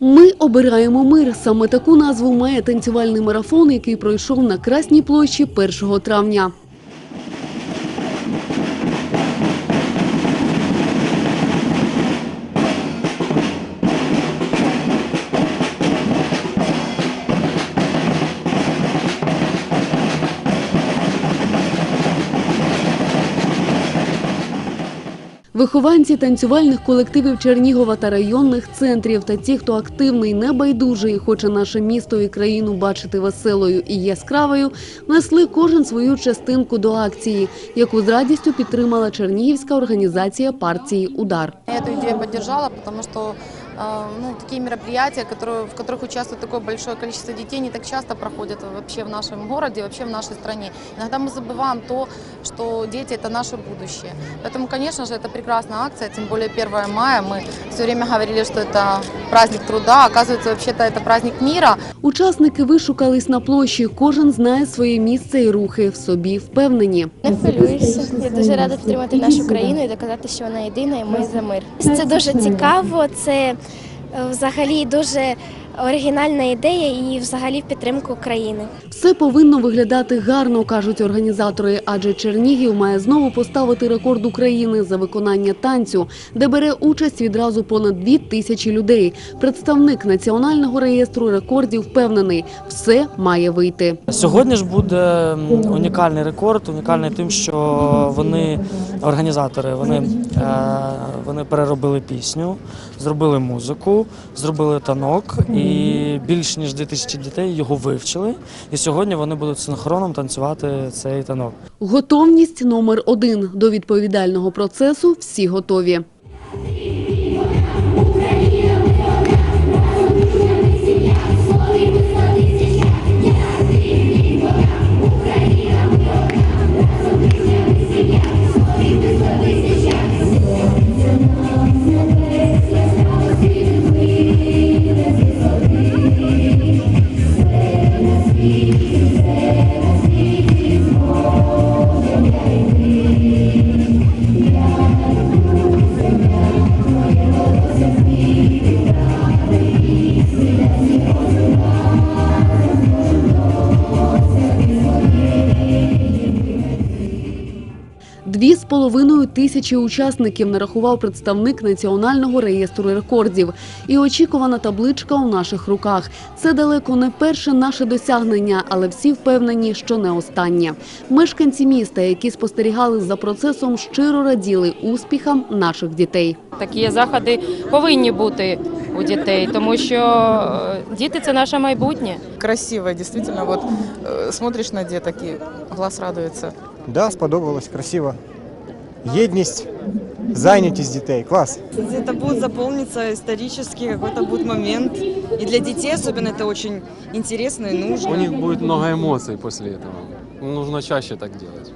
Ми обираємо мир. Саме таку назву має танцювальний марафон, який пройшов на Красній площі 1 травня. Вихованці танцювальних колективів Чернігова та районних центрів та ті, хто активний, небайдужий і хоче наше місто і країну бачити веселою і яскравою, внесли кожен свою частинку до акції, яку з радістю підтримала Чернігівська організація партії Удар. Я идею поддержала, потому что э, ну, такие мероприятия, которые, в которых участвует такое большое количество детей, не так часто проходят вообще в нашем городе, вообще в нашей стране. Иногда мы забываем то, что дети – это наше будущее. Поэтому, конечно же, это прекрасная акция, тем более 1 мая. Мы все время говорили, что это праздник труда, оказывается, вообще-то это праздник мира. Учасники вишукались на площі. Кожен знає своє місце і рухи в собі впевнені. Не хвилююся. Я дуже рада підтримати нашу країну і доказати, що вона єдина і ми за мир. Це дуже цікаво. Це е, взагалі дуже оригінальна ідея і взагалі в підтримку країни. Все повинно виглядати гарно, кажуть організатори, адже Чернігів має знову поставити рекорд України за виконання танцю, де бере участь відразу понад дві тисячі людей. Представник національного реєстру рекордів впевнений, все має вийти. Сьогодні ж буде унікальний рекорд, унікальний тим, що вони, організатори, вони, е, вони переробили пісню, зробили музику, зробили танок, і більш ніж 2000 дітей його вивчили. І сьогодні вони будуть синхроном танцювати цей танок. Готовність номер один до відповідального процесу. Всі готові. Let us Дві з половиною тисячі учасників нарахував представник Національного реєстру рекордів. І очікувана табличка у наших руках. Це далеко не перше наше досягнення, але всі впевнені, що не останнє. Мешканці міста, які спостерігали за процесом, щиро раділи успіхам наших дітей. Такі заходи повинні бути у дітей, тому що е, діти це наше майбутнє. красиво, действительно, вот э, смотришь на деток и глаз радуется. Да, сподобалось, красиво. Єдність, зайнятість дітей. Клас. Это будет заполниться исторический какой-то будет момент. И для детей особенно это очень интересно и нужно. У них будет много эмоций после этого. Нужно чаще так делать.